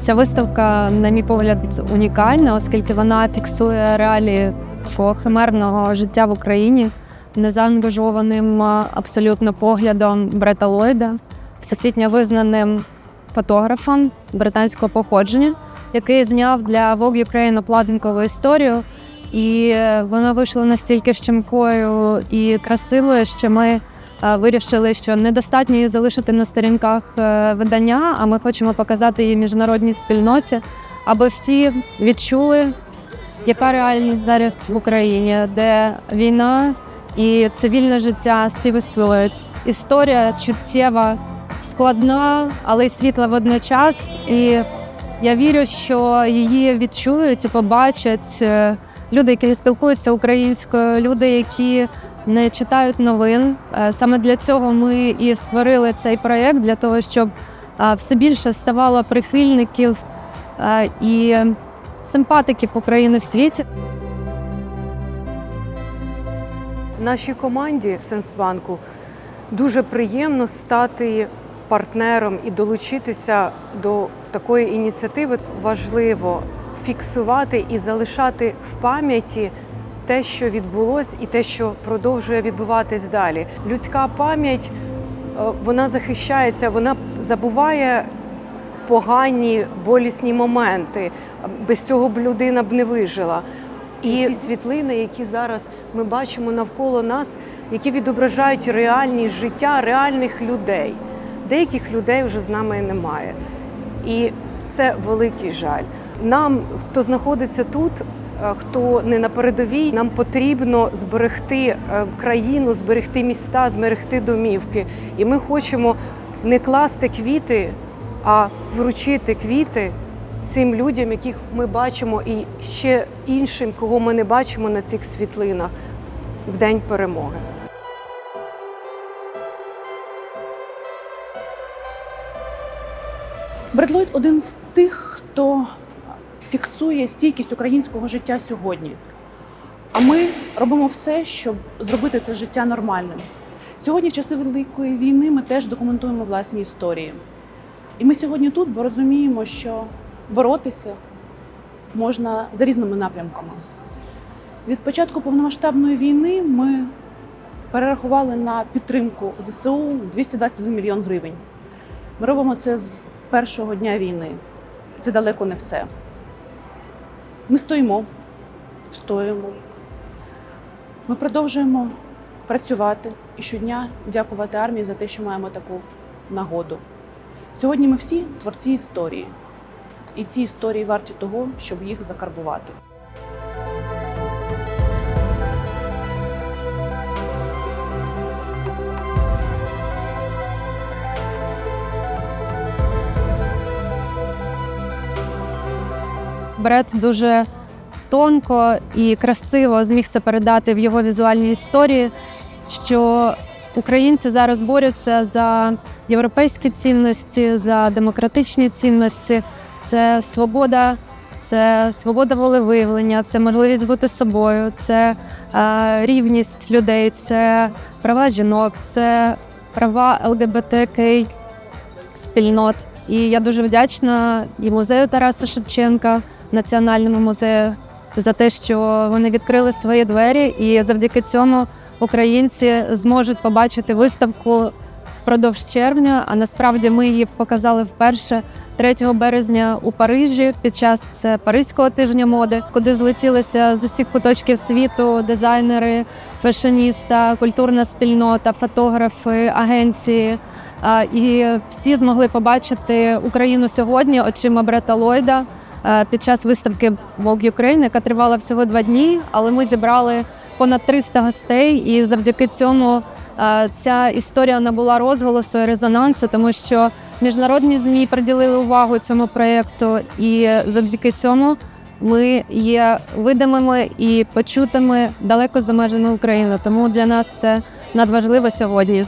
Ця виставка, на мій погляд, унікальна, оскільки вона фіксує реалії такого життя в Україні незаангажованим абсолютно поглядом Брета Ллойда, всесвітньо визнаним фотографом британського походження, який зняв для Vogue Ukraine обкладинкову історію. І е, вона вийшла настільки щемкою і красивою, що ми вирішили, що недостатньо її залишити на сторінках е, видання, а ми хочемо показати її міжнародній спільноті, аби всі відчули, яка реальність зараз в Україні, де війна і цивільне життя співіснують. Історія чуттєва, складна, але й світла водночас. І я вірю, що її відчують і побачать е, люди, які спілкуються українською, люди, які не читають новин. Е, Саме для цього ми і створили цей проєкт, для того, щоб е, все більше ставало прихильників е, і симпатиків України в світі. Нашій команді Сенсбанку дуже приємно стати партнером і долучитися до такої ініціативи. Важливо фіксувати і залишати в пам'яті те, що відбулось, і те, що продовжує відбуватись далі. Людська пам'ять е, вона захищається, вона забуває погані болісні моменти. Без цього б людина б не вижила. І ці світлини, які зараз ми бачимо навколо нас, які відображають реальність життя реальних людей. Деяких людей вже з нами немає. І це великий жаль. Нам, хто знаходиться тут, хто не на передовій, нам потрібно зберегти е, країну, зберегти міста, зберегти домівки. І ми хочемо не класти квіти, а вручити квіти цим людям, яких ми бачимо, і ще іншим, кого ми не бачимо на цих світлинах в день перемоги. Бред Ллойд – один з тих, хто фіксує стійкість українського життя сьогодні. А ми робимо все, щоб зробити це життя нормальним. Сьогодні, в часи Великої війни, ми теж документуємо власні історії. І ми сьогодні тут, бо розуміємо, що боротися можна за різними напрямками. Від початку повномасштабної війни ми перерахували на підтримку ЗСУ 221 мільйон гривень. Ми робимо це з першого дня війни. Це далеко не все. Ми стоїмо, встоїмо. Ми продовжуємо працювати і щодня дякувати армії за те, що маємо таку нагоду. Сьогодні ми всі творці історії, і ці історії варті того, щоб їх закарбувати. Бред дуже тонко і красиво зміг це передати в його візуальній історії, що українці зараз борються за європейські цінності, за демократичні цінності. Це свобода, це свобода волевиявлення, це можливість бути собою, це е, рівність людей, це права жінок, це права ЛГБТК спільнот. І я дуже вдячна і музею Тараса Шевченка, Національному музею за те, що вони відкрили свої двері, і завдяки цьому українці зможуть побачити виставку впродовж червня. А насправді ми її показали вперше 3 березня у Парижі під час е, Паризького тижня моди, куди злетілися з усіх куточків світу дизайнери, фешеніста, культурна спільнота, фотографи, агенції. І всі змогли побачити Україну сьогодні очима Брета Ллойда е, під час виставки Vogue Ukraine, яка тривала всього два дні. Але ми зібрали понад 300 гостей, і завдяки цьому е, ця історія набула розголосу і резонансу, тому що міжнародні змі приділили увагу цьому проєкту, і завдяки цьому ми є видимими і почутими далеко за межами України. Тому для нас це надважливо сьогодні.